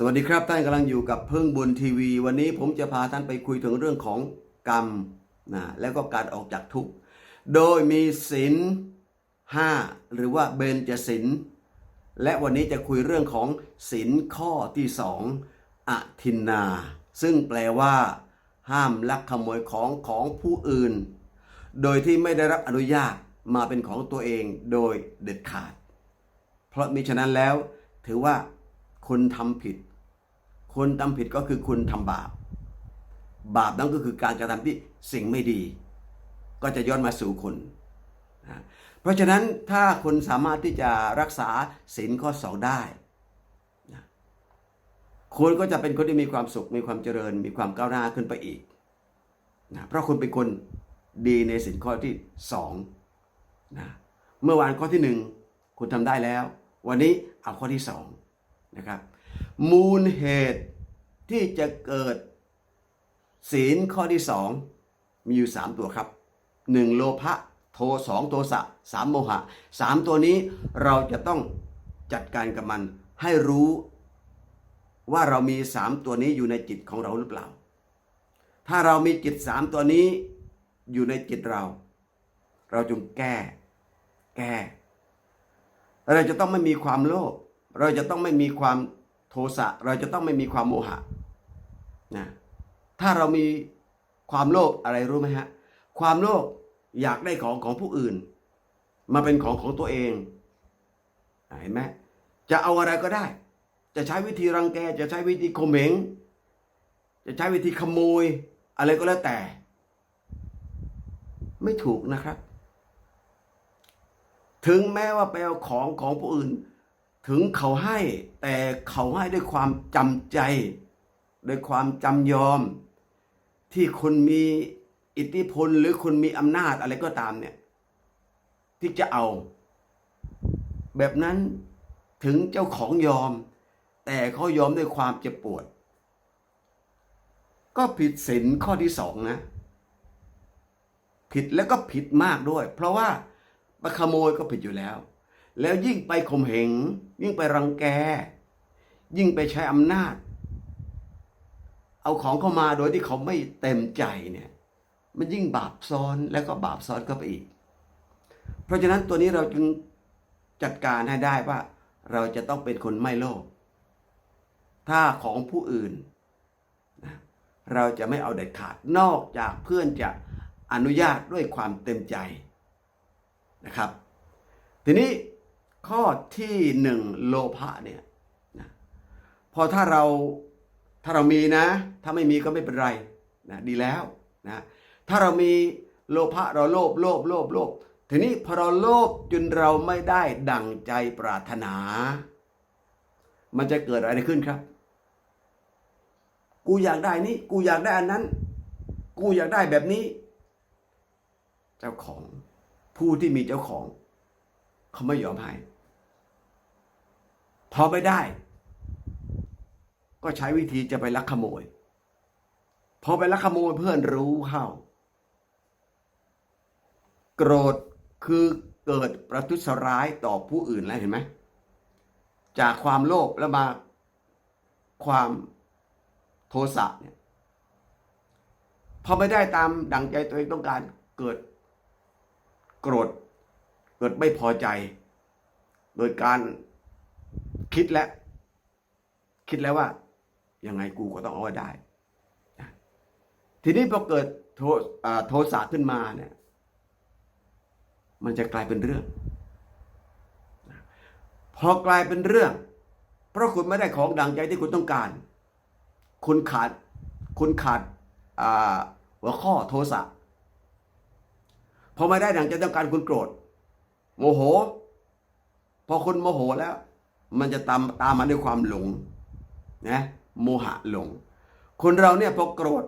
สวัสดีครับท่านกำลังอยู่กับเพิ่งบุญทีวี วันนี้ผมจะพาท่านไปคุยถึงเรื่องของกรรมนะแล้วก็การออกจากทุกข์โดยมีศีลห้าหรือว่าเบญจศีลและวันนี้จะคุยเรื่องของศีลข้อที่สองอทินนา ซึ่งแปลว่า ห้ามลักขโมยของของผู้อื่น โดยที่ไม่ได้รับอนุญาตมาเป็นของตัวเองโดยเด็ดขาด เพราะมิฉะนั้นแล้วถือว่าคุณทำผิด คุณทำผิดก็คือคุณทำบาป บาปนั้นก็คือการกระทำที่สิ่งไม่ดี ก็จะย้อนมาสู่คุณนะเพราะฉะนั้นถ้าคุณสามารถที่จะรักษาศีลข้อสองได้นะคุณก็จะเป็นคนที่มีความสุข มีความเจริญ มีความก้าวหน้าขึ้นไปอีกนะเพราะคุณเป็นคนดีในศีลข้อที่สองนะเมื่อวานข้อที่หนึ่งคุณทำได้แล้ว วันนี้เอาข้อที่สองนะครับ มูลเหตุที่จะเกิดศีลข้อที่สองมีอยู่สามตัวครับหนึ่งโลภะโทสองโทสะสามโมหะสามตัวนี้เราจะต้องจัดการกับมันให้รู้ว่าเรามีสามตัวนี้อยู่ในจิตของเราหรือเปล่า ถ้าเรามีจิตสามตัวนี้อยู่ในจิตเรา เราจงแก้ แก้ เราจะต้องไม่มีความโลภเราจะต้องไม่มีความ สะเราจะต้องไม่มีความโมหะนะถ้าเรามีความโลภอะไรรู้ไหมฮะความโลภอยากได้ของของผู้อื่น มาเป็นของของตัวเองเห็นไหมจะเอาอะไรก็ได้ จะใช้วิธีรังแกจะใช้วิธีข่มเหงจะใช้วิธีขโมย อะไรก็แล้วแต่ ไม่ถูกนะครับ ถึงแม้ว่าไปเอาของของผู้อื่น ถึงเขาให้แต่เขาให้ด้วยความจำใจด้วยความจำยอม ที่คุณมีอิทธิพลหรือคุณมีอำนาจอะไรก็ตามเนี่ย ที่จะเอา แบบนั้นถึงเจ้าของยอม แต่เขายอมด้วยความเจ็บปวด ก็ผิดศีลข้อที่สองนะ ผิดแล้วก็ผิดมากด้วย เพราะว่าไปขโมยก็ผิดอยู่แล้ว แล้วยิ่งไปข่มเหงยิ่งไปรังแก ยิ่งไปใช้อำนาจ เอาของเข้ามาโดยที่เขาไม่เต็มใจเนี่ย มันยิ่งบาปซ้อนแล้วก็บาปซ้อนเข้าไปอีก เพราะฉะนั้นตัวนี้เราจึงจัดการให้ได้ว่า เราจะต้องเป็นคนไม่โลภถ้าของผู้อื่น เราจะไม่เอาเด็ดขาดนอกจากเพื่อนจะอนุญาตด้วยความเต็มใจนะครับ ทีนี้ ข้อที่หนึ่งโลภะเนี่ยนะพอถ้าเราถ้าเรามีนะ ถ้าไม่มีก็ไม่เป็นไรนะดีแล้วนะถ้าเรามีโลภะเราโลภโลภโลภโลภทีนี้พอเราโลภจนเราไม่ได้ดั่งใจปรารถนา มันจะเกิดอะไรขึ้นครับ กูอยากได้นี้กูอยากได้อันนั้น กูอยากได้แบบนี้ เจ้าของผู้ที่มีเจ้าของ เขาไม่ยอมให้พอไม่ได้ ก็ใช้วิธีจะไปลักขโมย พอไปลักขโมยเพื่อนรู้เข้า โกรธคือเกิดประทุษร้ายต่อผู้อื่นแล้วเห็นไหมจากความโลภแล้วมาความโทสะเนี่ยพอไม่ได้ตามดังใจตัวเองต้องการเกิด โกรธ เกิดไม่พอใจโดการคิดแล้วคิดแล้วว่า ยังไงกูก็ต้องเอาไว้ได้ ทีนี้พอเกิดโทโทสะขึ้นมาเนี่ย มันจะกลายเป็นเรื่อง พอกลายเป็นเรื่อง เพราะคุณไม่ได้ของดังใจที่คุณต้องการ คุณขาด คุณขาดหัวข้อโทสะพอไม่ได้ดังใจต้องการคุณโกรธ โมโห พอคุณโมโหแล้ว มันจะตามตามมาด้วยความหลงนะโมหะหลง คนเราเนี่ยพอโกรธ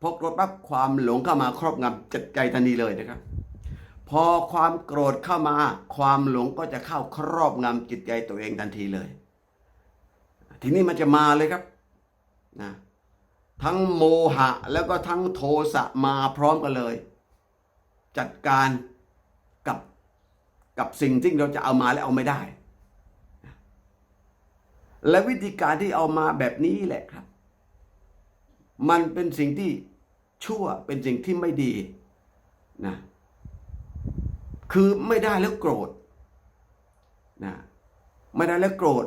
พอโกรธปั๊บความหลงเข้ามาครอบงำจิตใจทันทีเลยนะครับ พอความโกรธเข้ามา ความหลงก็จะเข้าครอบงำจิตใจตัวเองทันทีเลย ทีนี้มันจะมาเลยครับนะทั้งโมหะแล้วก็ทั้งโทสะมาพร้อมกันเลย จัดการ กับสิ่งที่เราจะเอามาและเอาไม่ได้ และวิธีการที่เอามาแบบนี้แหละครับ มันเป็นสิ่งที่ชั่วเป็นสิ่งที่ไม่ดีนะคือไม่ได้แล้วโกรธนะไม่ได้แล้วโกรธ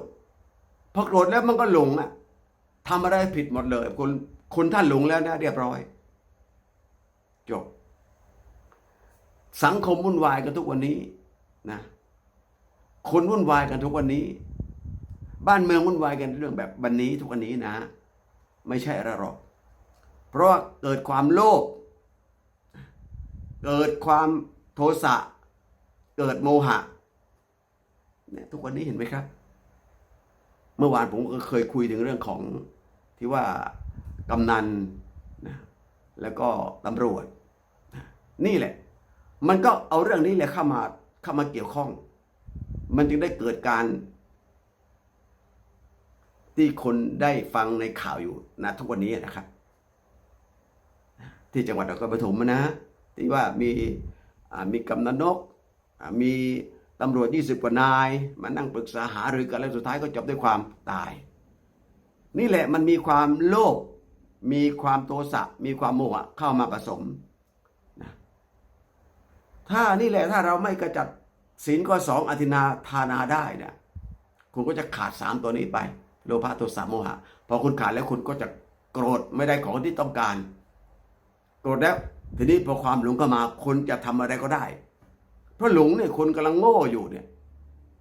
พอโกรธแล้วมันก็หลงอะทำอะไรผิดหมดเลยคนคนท่านหลงแล้วนะเรียบร้อยจบสังคมวุ่นวายกันทุกวันนี้ นะคนวุ่นวายกันทุกวันนี้ บ้านเมืองวุ่นวายกันเรื่องแบบวันนี้ทุกวันนี้นะ ไม่ใช่อะไรหรอก เพราะาเกิดความโลภเกิดความโทสะเกิดโมหะเนี่ยทุกวันนี้เห็นไหมครับ เมื่อวานผมก็เคยคุยถึงเรื่องของที่ว่ากำนันนะแล้วก็ตำรวจ นี่แหละ มันก็เอาเรื่องนี้แหละเข้ามา เข้ามาเกี่ยวข้อง มันจึงได้เกิดการ ที่คนได้ฟังในข่าวอยู่นะทุกวันนี้นะครับ ที่จังหวัดนครปฐมนะที่ว่ามีมีกำนันนกมีตำรวจยี่สิบกว่านายมานั่งปรึกษาหารือกันแล้วสุดท้ายก็จบด้วยความตาย นี่แหละมันมีความโลภมีความโทสะมีความโมหะเข้ามาผสม ถ้านี่แหละถ้าเราไม่กระจัดศีลข้อสองอธินาทานาได้เนี่ยคุณก็จะขาดสามตัวนี้ไป โลภะโทสะโมหะพอคุณขาดแล้วคุณก็จะโกรธไม่ได้ของที่ต้องการ โกรธแล้วทีนี้พอความหลงเข้ามาคนจะทำอะไรก็ได้ เพราะหลงเนี่ยคนกำลังโง่อยู่เนี่ย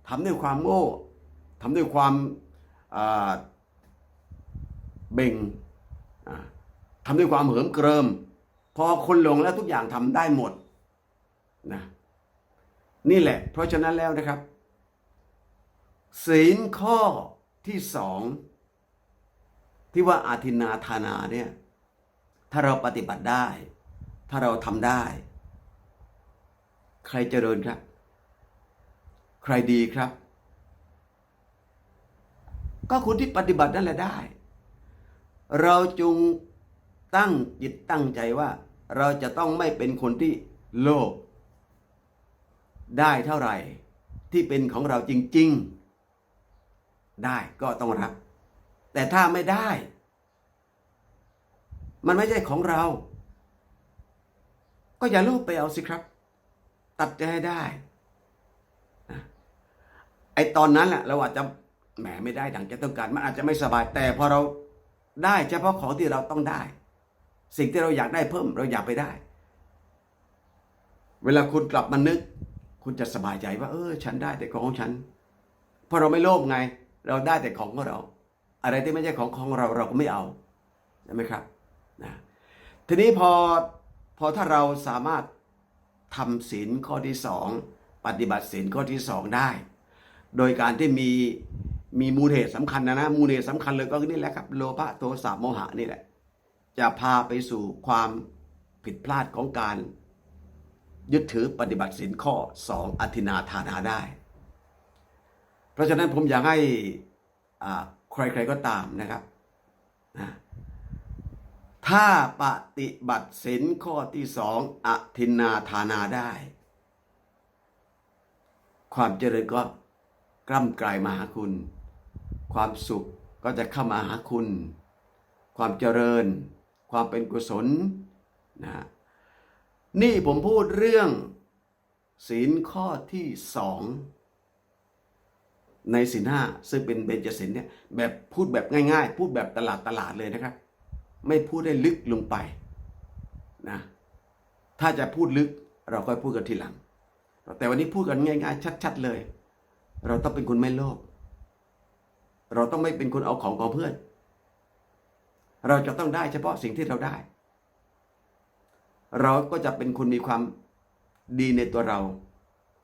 ทำด้วยความโง่ทำด้วยความเบ่งอ่าทำด้วยความเหิมเกริม พอคนหลงแล้วทุกอย่างทำได้หมด นะนี่แหละ เพราะฉะนั้นแล้วนะครับ ศีลข้อที่สองที่ว่าอาทินาทานาเนี่ยถ้าเราปฏิบัติได้ ถ้าเราทำได้ ใครเจริญครับ ใครดีครับ ก็คนที่ปฏิบัตินั่นแหละได้ เราจงตั้งจิตตั้งใจว่า เราจะต้องไม่เป็นคนที่โลภ ได้เท่าไหร่ที่เป็นของเราจริง ๆ ได้ก็ต้องรับ แต่ถ้าไม่ได้ มันไม่ใช่ของเรา ก็อย่าโลภไปเอาสิครับ ตัดใจให้ได้ไอตอนนั้นแหละเราอาจจะแหมไม่ได้ดังใจต้องการมันอาจจะไม่สบายแต่พอเราได้เฉพาะของที่เราต้องได้ สิ่งที่เราอยากได้เพิ่มเราอยากไปได้ เวลาคุณกลับมานึก คุณจะสบายใจว่า เออ ฉันได้แต่ของของฉันเพราะเราไม่โลภไง เราได้แต่ของของเรา อะไรที่ไม่ใช่ของของเราเราก็ไม่เอาใช่ไหมครับนะทีนี้พอพอถ้าเราสามารถทำศีลข้อที่สองปฏิบัติศีลข้อที่สองได้ โดยการที่มีมีมูลเหตุสำคัญนะนะมูลเหตุสำคัญเลยก็คือนี่แหละครับโลภะโทสะโมหะนี่แหละ จะพาไปสู่ความผิดพลาดของการ ยึดถือปฏิบัติศีลข้อสองอธินาทานาได้ เพราะฉะนั้นผมอยากให้ใครๆก็ตามนะครับนะถ้าปฏิบัติศีลข้อที่สองอธินาทานาได้ ความเจริญก็กล้ำกลายมาหาคุณ ความสุขก็จะเข้ามาหาคุณ ความเจริญ ความเป็นกุศลนะ นี่ผมพูดเรื่อง ศีลข้อที่สองในศีลห้าซึ่งเป็นเบญจศีลเนี่ยแบบพูดแบบง่าย ๆ พูดแบบตลาดตลาดเลยนะครับ ไม่พูดได้ลึกลงไปนะถ้าจะพูดลึกเราค่อยพูดกันทีหลัง แต่วันนี้พูดกันง่าย ๆ ชัด ๆเลย เราต้องเป็นคนไม่โลภเราต้องไม่เป็นคนเอาของของเพื่อน เราจะต้องได้เฉพาะสิ่งที่เราได้ เราก็จะเป็นคนมีความดีในตัวเรา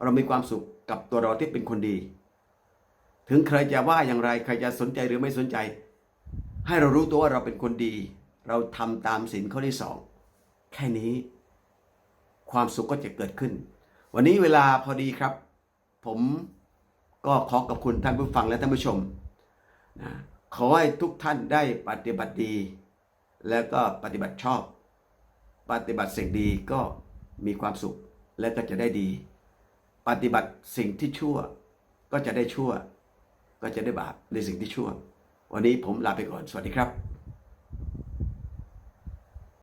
เรามีความสุขกับตัวเราที่เป็นคนดี ถึงใครจะว่าอย่างไรใครจะสนใจหรือไม่สนใจ ให้เรารู้ตัวว่าเราเป็นคนดี เราทำตามศีลข้อที่สองแค่นี้ ความสุขก็จะเกิดขึ้น วันนี้เวลาพอดีครับ ผมก็ขอกับคุณท่านผู้ฟังและท่านผู้ชมนะขอให้ทุกท่านได้ปฏิบัติดี แล้วก็ปฏิบัติชอบ ปฏิบัติสิ่งดีก็มีความสุขและก็จะได้ดี ปฏิบัติสิ่งที่ชั่ว ก็จะได้ชั่ว ก็จะได้บาปในสิ่งที่ชั่ว วันนี้ผมลาไปก่อนสวัสดีครับ